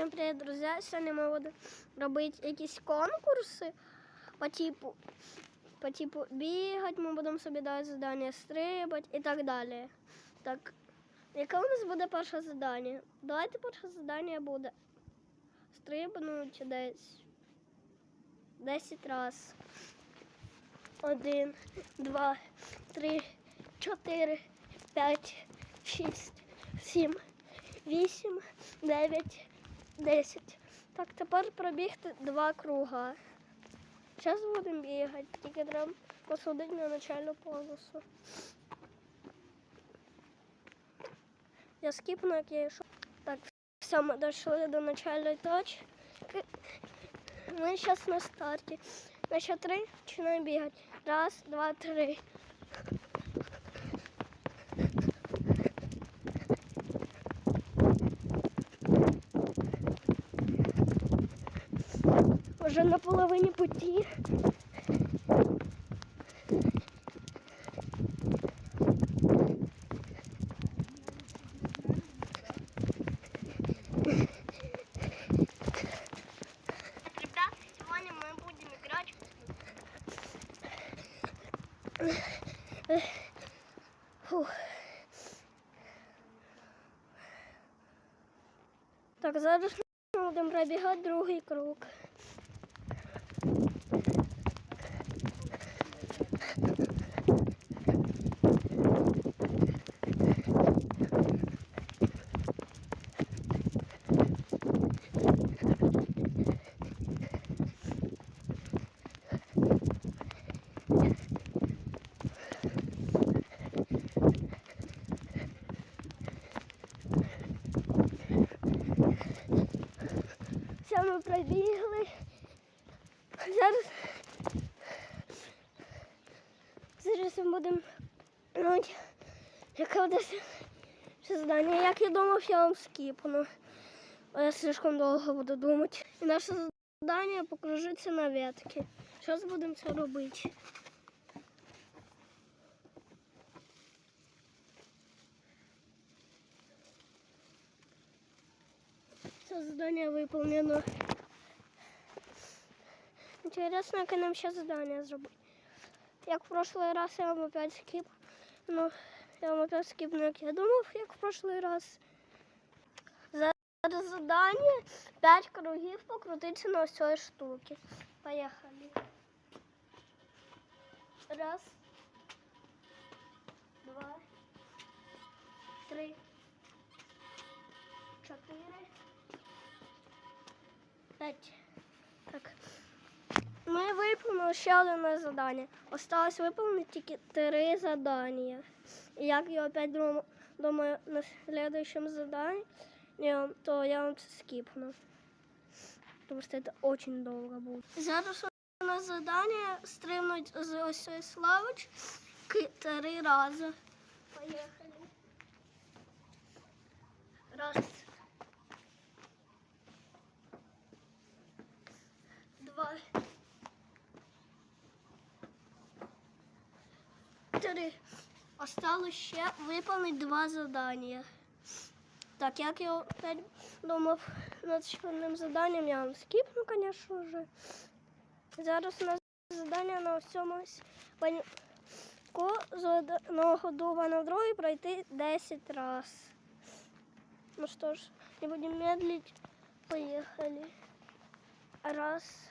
Всім привіт, друзі! Сьогодні ми будемо робити якісь конкурси по типу, по типу бігати, ми будемо собі давати завдання, стрибати і так далі. Так, яке у нас буде перше завдання? Давайте перше завдання буде стрибнути десь 10 раз. Один, два, три, чотири, п'ять, шість, сім, вісім, дев'ять, десять. Так, тепер пробігти два круга. Зараз будемо бігати, тільки треба посадити на начальну полосу. Я скіпну, як я йшов. Так, все, ми дійшли до начальної точки. Ми зараз на старті. На ще три починаємо бігати. Раз, два, три. Вже на половині путі. Так, зараз ми будемо пробігати другий круг. Ми пробігли. Зараз. Зараз ми будемо. Ну, яке десь завдання. Як я думав, я вам скіпну. А я слишком довго буду думати. І наше завдання покружиться на ветки. Зараз будемо це робити. задание выполнено. Интересно, как нам сейчас задание зробити. Як в прошлый раз я вам опять скип. Ну, я вам опять скипну, як я думав, як в прошлый раз. Зараз задание 5 кругів покрутитися на ось цій штуки. Поехали. Раз. Два. Три. 5. Так. Ми виповнили ще одне завдання. Осталось виповнити тільки три завдання. І як я опять думаю на следующем задании, то я вам це скіпну. Тому що це дуже довго буде. Зараз у нас завдання стримнуть з ось славочки три рази. Поїхали. Раз. Два. Три. Осталось ще виконати два завдання. Так, як я опять думав над шкільним заданням, я вам скіпну, звісно вже. Зараз у нас завдання на всьому паньку з одного дуба на другий пройти 10 раз. Ну что ж, не будем медлить. Поехали. Раз,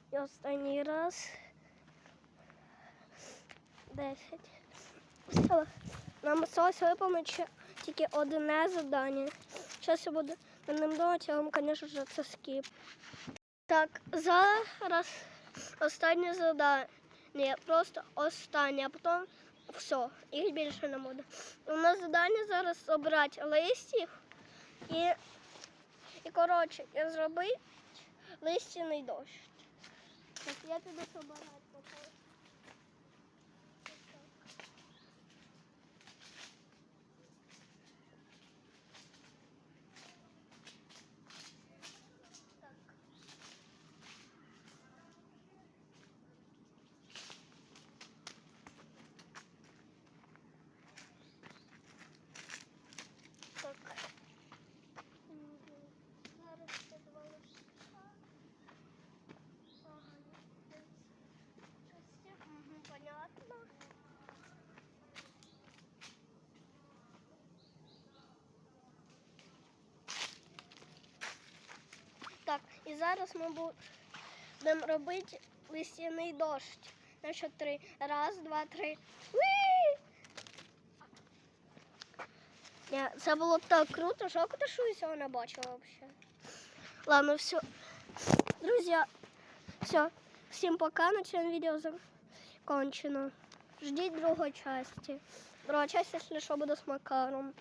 і останній раз десять. Нам осталось виконати ще тільки одне завдання. Зараз я буду на ним думати, я вам, звісно ж, це скіп. Так, зараз останнє завдання. Ні, просто останнє, а потім Все, їх більше не буде. У нас завдання зараз обрати листів і, і коротше, і зробити листяний дощ. Так, я тебе собирати. поки. Так. І зараз ми будемо робити листяний дощ. На що три. Раз, два, три. Ні, це було так круто, що я цього не бачила взагалі. Ладно, все. Друзі, все. Всім пока. На цьому відео закончено. Ждіть другої частини. Друга часть, якщо що, буде з Макаром.